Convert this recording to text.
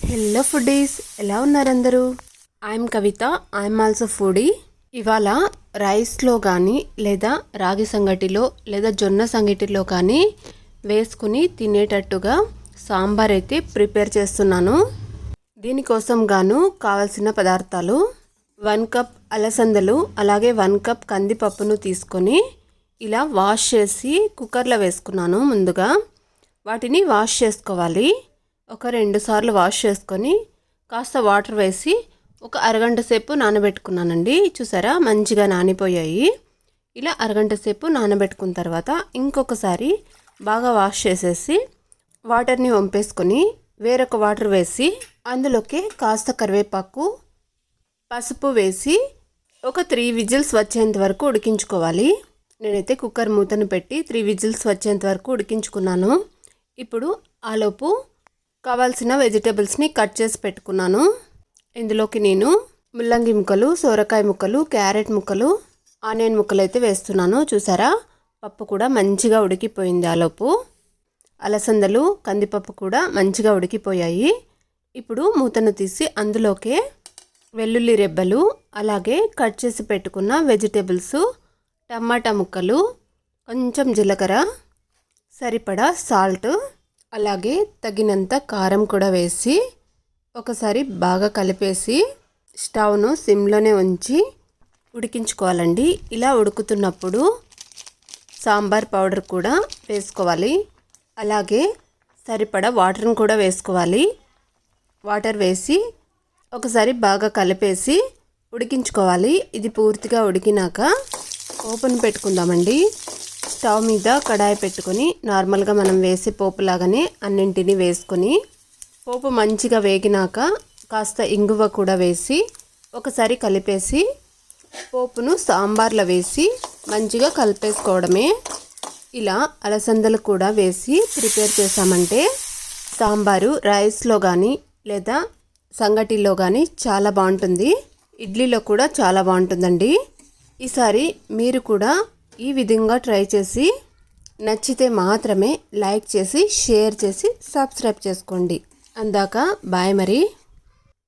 Hello foodies ఎలా ఉన్నారు అందరూ I'm Kavitha I'm also foodie ఇవాళ రైస్లో కానీ లేదా రాగి సంగటిలో లేదా జొన్న సంగటిలో కానీ వేసుకుని తినేటట్టుగా సాంబార్ అయితే ప్రిపేర్ చేస్తున్నాను. దీనికోసం గాను కావలసిన పదార్థాలు వన్ కప్ అలసందలు అలాగే వన్ కప్ కందిపప్పును తీసుకొని ఇలా వాష్ చేసి కుక్కర్లో వేసుకున్నాను ముందుగా. వాటిని వాష్ చేసుకోవాలి. ఒక రెండు సార్లు వాష్ చేసుకొని కాస్త వాటర్ వేసి ఒక అరగంట సేపు నానబెట్టుకున్నానండి. చూసారా? మంచిగా నానిపోయాయి. ఇలా అరగంట సేపు నానబెట్టుకున్న తర్వాత ఇంకొకసారి బాగా వాష్ చేసేసి వాటర్ని వంపేసుకొని వేరొక వాటర్ వేసి అందులోకి కాస్త కరివేపాకు పసుపు వేసి ఒక త్రీ విజిల్స్ వచ్చేంత వరకు ఉడికించుకోవాలి. నేనైతే కుక్కర్ మూతను పెట్టి త్రీ విజిల్స్ వచ్చేంత వరకు ఉడికించుకున్నాను. ఇప్పుడు ఆలోపు కావాల్సిన వెజిటేబుల్స్ని కట్ చేసి పెట్టుకున్నాను. ఇందులోకి నేను ముల్లంగి ముక్కలు సోరకాయ ముక్కలు క్యారెట్ ముక్కలు ఆనియన్ ముక్కలు అయితే వేస్తున్నాను. చూసారా? పప్పు కూడా మంచిగా ఉడికిపోయింది ఆలోపు అలసందలు కందిపప్పు కూడా మంచిగా ఉడికిపోయాయి. ఇప్పుడు మూతను తీసి అందులోకే వెల్లుల్లి రెబ్బలు అలాగే కట్ చేసి పెట్టుకున్న వెజిటేబుల్స్ టమాటా ముక్కలు కొంచెం జీలకర్ర సరిపడా సాల్ట్ అలాగే తగినంత కారం కూడా వేసి ఒకసారి బాగా కలిపేసి స్టవ్ను సిమ్లోనే ఉంచి ఉడికించుకోవాలండి. ఇలా ఉడుకుతున్నప్పుడు సాంబార్ పౌడర్ కూడా వేసుకోవాలి. అలాగే సరిపడా వాటర్ని కూడా వేసుకోవాలి. వాటర్ వేసి ఒకసారి బాగా కలిపేసి ఉడికించుకోవాలి. ఇది పూర్తిగా ఉడికినాక ఓపెన్ పెట్టుకుందామండి. స్టవ్ మీద కడాయి పెట్టుకొని నార్మల్గా మనం వేసే పోపు లాగానే అన్నింటినీ వేసుకొని పోపు మంచిగా వేగినాక కాస్త ఇంగువ కూడా వేసి ఒకసారి కలిపేసి పోపును సాంబార్లో వేసి మంచిగా కలిపేసుకోవడమే. ఇలా అలసందలు కూడా వేసి ప్రిపేర్ చేసామంటే సాంబారు రైస్లో కానీ లేదా సంగటిలో కానీ చాలా బాగుంటుంది. ఇడ్లీలో కూడా చాలా బాగుంటుందండి. ఈసారి మీరు కూడా ఈ విధంగా ట్రై చేసి నచ్చితే మాత్రమే లైక్ చేసి షేర్ చేసి సబ్స్క్రైబ్ చేసుకోండి. అందాక బాయ్ మరి.